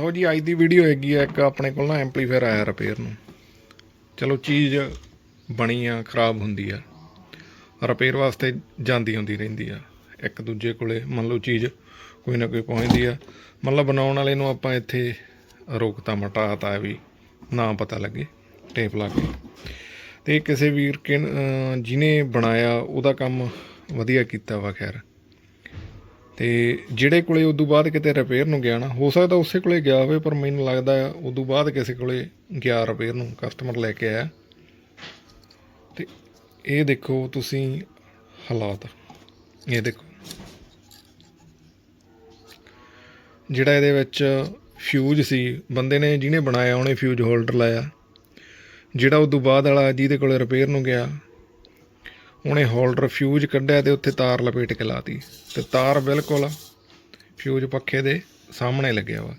ਲਓ ਜੀ, ਅੱਜ ਦੀ ਵੀਡੀਓ ਹੈਗੀ ਆ ਇੱਕ, ਆਪਣੇ ਕੋਲ ਨਾ ਐਂਪਲੀਫਾਇਰ ਆਇਆ ਰਿਪੇਅਰ ਨੂੰ। ਚਲੋ ਚੀਜ਼ ਬਣੀ ਆ, ਖਰਾਬ ਹੁੰਦੀ ਆ। ਰਿਪੇਅਰ ਵਾਸਤੇ ਜਾਂਦੀ ਹੁੰਦੀ ਰਹਿੰਦੀ ਆ। ਇੱਕ ਦੂਜੇ ਕੋਲੇ, ਮੰਨ ਲਓ ਚੀਜ਼ ਕੋਈ ਨਾ ਕੋਈ ਪਹੁੰਚਦੀ ਆ। ਮਤਲਬ ਬਣਾਉਣ ਵਾਲੇ ਨੂੰ ਆਪਾਂ ਇੱਥੇ ਰੋਕਤਾ ਮਟਾਤਾ ਵੀ ਨਾ ਪਤਾ ਲੱਗੇ ਟੇਪ ਲਾ ਕੇ। ਤੇ ਕਿਸੇ ਵੀਰ ਕਿਨ ਅਹ ਜਿਹਨੇ ਬਣਾਇਆ, ਉਹਦਾ ਕੰਮ ਵਧੀਆ ਕੀਤਾ ਵਾ, ਖੈਰ। ਤੇ ਜਿਹੜੇ ਕੋਲੇ ਉਦੋਂ ਬਾਅਦ ਕਿਤੇ ਰਿਪੇਅਰ ਨੂੰ ਗਿਆ ਨਾ, ਹੋ ਸਕਦਾ ਉਸੇ ਕੋਲੇ ਗਿਆ ਹੋਵੇ, ਪਰ ਮੈਨੂੰ ਲੱਗਦਾ ਆ ਉਦੋਂ ਬਾਅਦ ਕਿਸੇ ਕੋਲੇ ਗਿਆ ਰਿਪੇਅਰ ਨੂੰ ਕਸਟਮਰ ਲੈ ਕੇ ਆਇਆ। ਤੇ ਇਹ ਦੇਖੋ ਤੁਸੀਂ ਹਾਲਾਤ। ਇਹ ਦੇਖੋ। ਜਿਹੜਾ ਇਹਦੇ ਵਿੱਚ ਫਿਊਜ਼ ਸੀ, ਬੰਦੇ ਨੇ ਜਿਹਨੇ ਬਣਾਇਆ ਉਹਨੇ ਫਿਊਜ਼ ਹੋਲਡਰ ਲਾਇਆ। ਜਿਹੜਾ ਉਦੋਂ ਬਾਅਦ ਵਾਲਾ ਜਿਹਦੇ ਕੋਲ ਰਿਪੇਅਰ ਨੂੰ ਗਿਆ ਉਹਨੇ ਹੋਲਡਰ ਫਿਊਜ਼ ਕੱਢਿਆ ਤੇ ਉੱਥੇ ਤਾਰ ਲਪੇਟ ਕੇ ਲਾਤੀ। ਤੇ ਤਾਰ ਬਿਲਕੁਲ ਫਿਊਜ਼ ਪੱਖੇ ਦੇ ਸਾਹਮਣੇ ਲੱਗਿਆ ਵਾ।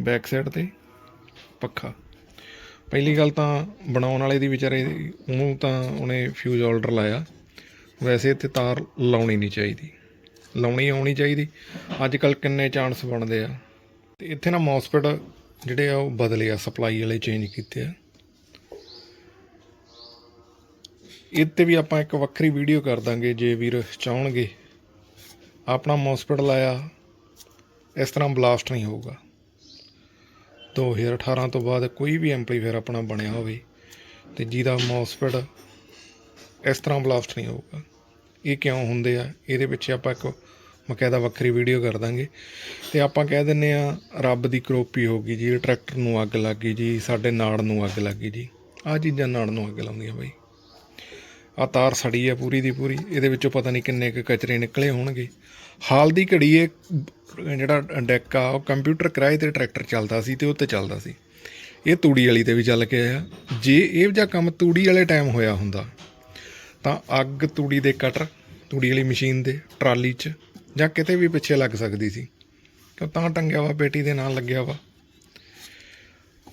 ਬੈਕ ਸਾਈਡ ਤੇ ਪੱਖਾ। ਪਹਿਲੀ ਗੱਲ ਤਾਂ ਬਣਾਉਣ ਵਾਲੇ ਦੀ ਵਿਚਾਰੇ ਉਹਨੂੰ ਤਾਂ ਉਹਨੇ ਫਿਊਜ਼ ਹੋਲਡਰ ਲਾਇਆ। ਵੈਸੇ ਇੱਥੇ ਤਾਰ ਲਾਉਣੀ ਨਹੀਂ ਚਾਹੀਦੀ। ਲਾਉਣੀ ਆਉਣੀ ਚਾਹੀਦੀ। ਅੱਜ ਕੱਲ ਕਿੰਨੇ ਚਾਂਸ ਬਣਦੇ ਆ। ਤੇ ਇੱਥੇ ਨਾ ਮੌਸਫੈਟ ਜਿਹੜੇ ਆ ਉਹ ਬਦਲੇ ਆ ਸਪਲਾਈ ਵਾਲੇ ਚੇਂਜ ਕੀਤੇ ਆ। ਇਹ ਤੇ ਵੀ ਆਪਾਂ ਇੱਕ ਵੱਖਰੀ ਵੀਡੀਓ ਕਰ ਦਾਂਗੇ ਜੇ ਵੀਰ ਚਾਹਣਗੇ। ਆਪਣਾ ਮੌਸਪਿਟ ਲਾਇਆ, ਇਸ ਤਰ੍ਹਾਂ ਬਲਾਸਟ ਨਹੀਂ ਹੋਊਗਾ। 2018 ਤੋਂ ਬਾਅਦ ਕੋਈ ਵੀ ਐਂਪਲੀਫਾਇਰ ਆਪਣਾ ਬਣਿਆ ਹੋਵੇ ਤੇ ਜਿਹਦਾ ਮੌਸਪਿਟ ਇਸ ਤਰ੍ਹਾਂ ਬਲਾਸਟ ਨਹੀਂ ਹੋਊਗਾ। ਇਹ ਕਿਉਂ ਹੁੰਦੇ ਆ? ਇਹਦੇ ਪਿੱਛੇ ਆਪਾਂ ਇੱਕ ਬਕਾਇਦਾ ਵੱਖਰੀ ਵੀਡੀਓ ਕਰ ਦਾਂਗੇ। ਤੇ ਆਪਾਂ ਕਹਿ ਦਿੰਨੇ ਆ, ਰੱਬ ਦੀ ਕਰੋਪੀ ਹੋ ਗਈ ਜੀ, ਟਰੈਕਟਰ ਨੂੰ ਅੱਗ ਲੱਗ ਗਈ ਜੀ, ਸਾਡੇ ਨਾੜ ਨੂੰ ਅੱਗ ਲੱਗ ਗਈ ਜੀ। ਆਹ ਚੀਜ਼ਾਂ ਨਾੜ ਨੂੰ ਅੱਗ ਲਾਉਂਦੀਆਂ ਬਾਈ। ਆ ਤਾਰ ਸੜੀ ਹੈ ਪੂਰੀ ਦੀ ਪੂਰੀ, ਇਹਦੇ ਵਿੱਚੋਂ ਪਤਾ ਨਹੀਂ ਕਿੰਨੇ ਕੁ ਕਚਰੇ ਨਿਕਲੇ ਹੋਣਗੇ। ਹਾਲ ਦੀ ਘੜੀ ਇਹ ਜਿਹੜਾ ਡੈਕ ਆ, ਉਹ ਕੰਪਿਊਟਰ ਕਿਰਾਏ ਤੇ ਟਰੈਕਟਰ ਚੱਲਦਾ ਸੀ ਤੇ ਉਹ ਤੇ ਚੱਲਦਾ ਸੀ। ਇਹ ਤੂੜੀ ਵਾਲੀ ਤੇ ਵੀ ਚੱਲ ਕੇ ਆਇਆ। ਜੇ ਇਹ ਜਿਹਾ ਕੰਮ ਤੂੜੀ ਵਾਲੇ ਟਾਈਮ ਹੋਇਆ ਹੁੰਦਾ, ਤਾਂ ਅੱਗ ਤੂੜੀ ਦੇ ਕਟਰ, ਤੂੜੀ ਵਾਲੀ ਮਸ਼ੀਨ ਦੇ, ਟਰਾਲੀ 'ਚ ਜਾਂ ਕਿਤੇ ਵੀ ਪਿੱਛੇ ਲੱਗ ਸਕਦੀ ਸੀ। ਕਿਉਂ ਤਾਂ ਟੰਗਿਆ ਵਾ, ਪੇਟੀ ਦੇ ਨਾਲ ਲੱਗਿਆ ਵਾ।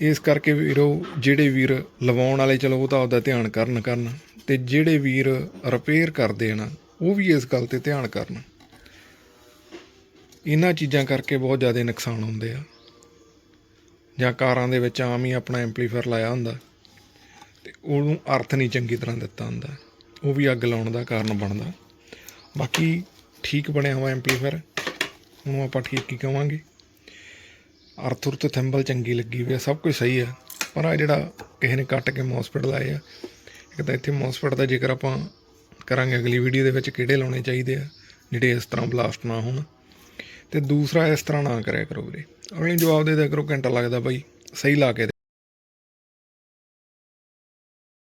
ਇਸ ਕਰਕੇ ਵੀਰੋ, ਜਿਹੜੇ ਵੀਰ ਲਵਾਉਣ ਵਾਲੇ, ਚਲੋ ਉਹ ਤਾਂ ਆਪਦਾ ਧਿਆਨ ਕਰਨ ਕਰਨ ਤੇ ਜਿਹੜੇ ਵੀਰ ਰਿਪੇਅਰ ਕਰਦੇ ਆ ਉਹ ਵੀ ਇਸ ਗੱਲ ਤੇ ਧਿਆਨ ਕਰਨ। ਇਹਨਾਂ ਚੀਜ਼ਾਂ ਕਰਕੇ ਬਹੁਤ ਜ਼ਿਆਦਾ ਨੁਕਸਾਨ ਹੁੰਦੇ ਆ। ਜਾਂ ਕਾਰਾਂ ਦੇ ਵਿੱਚ ਆਮ ਹੀ ਆਪਣਾ ਐਂਪਲੀਫਾਇਰ ਲਾਇਆ ਹੁੰਦਾ, ਤੇ ਉਹਨੂੰ ਅਰਥ ਨਹੀਂ ਚੰਗੀ ਤਰ੍ਹਾਂ ਦਿੱਤਾ ਹੁੰਦਾ। ਉਹ ਵੀ ਅੱਗ ਲਾਉਣ ਦਾ ਕਾਰਨ ਬਣਦਾ। ਬਾਕੀ ਠੀਕ ਬਣਿਆ ਹੋਇਆ ਐਂਪਲੀਫਾਇਰ ਉਹਨੂੰ ਆਪਾਂ ਠੀਕ ਹੀ ਕਵਾਂਗੇ। ਅਰਥ ਉਰਥ ਥੰਬਲ ਚੰਗੀ ਲੱਗੀ ਹੋਈ ਆ, ਸਭ ਕੁਝ ਸਹੀ ਆ। ਪਰ ਆ ਜਿਹੜਾ ਕਿਸੇ ਨੇ ਕੱਟ ਕੇ ਮੌਸਪਿਟ ਲਾਏ ਆ ਇੱਕ ਤਾਂ ਇੱਥੇ ਮੌਸਪਿਟ ਦਾ ਜੇਕਰ ਆਪਾਂ ਕਰਾਂਗੇ, ਅਗਲੀ ਵੀਡੀਓ ਦੇ ਵਿੱਚ ਕਿਹੜੇ ਲਾਉਣੇ ਚਾਹੀਦੇ ਆ, ਜਿਹੜੇ ਇਸ ਤਰ੍ਹਾਂ ਬਲਾਸਟ ਨਾ ਹੋਣ। ਤੇ ਦੂਸਰਾ ਇਸ ਤਰ੍ਹਾਂ ਨਾ ਕਰਿਆ ਕਰੋ ਵੀਰੇ। ਅਗਲੇ ਜਵਾਬ ਦੇ ਦਿਆ ਕਰੋ, ਘੰਟਾ ਲੱਗਦਾ ਬਾਈ, ਸਹੀ ਲਾ ਕੇ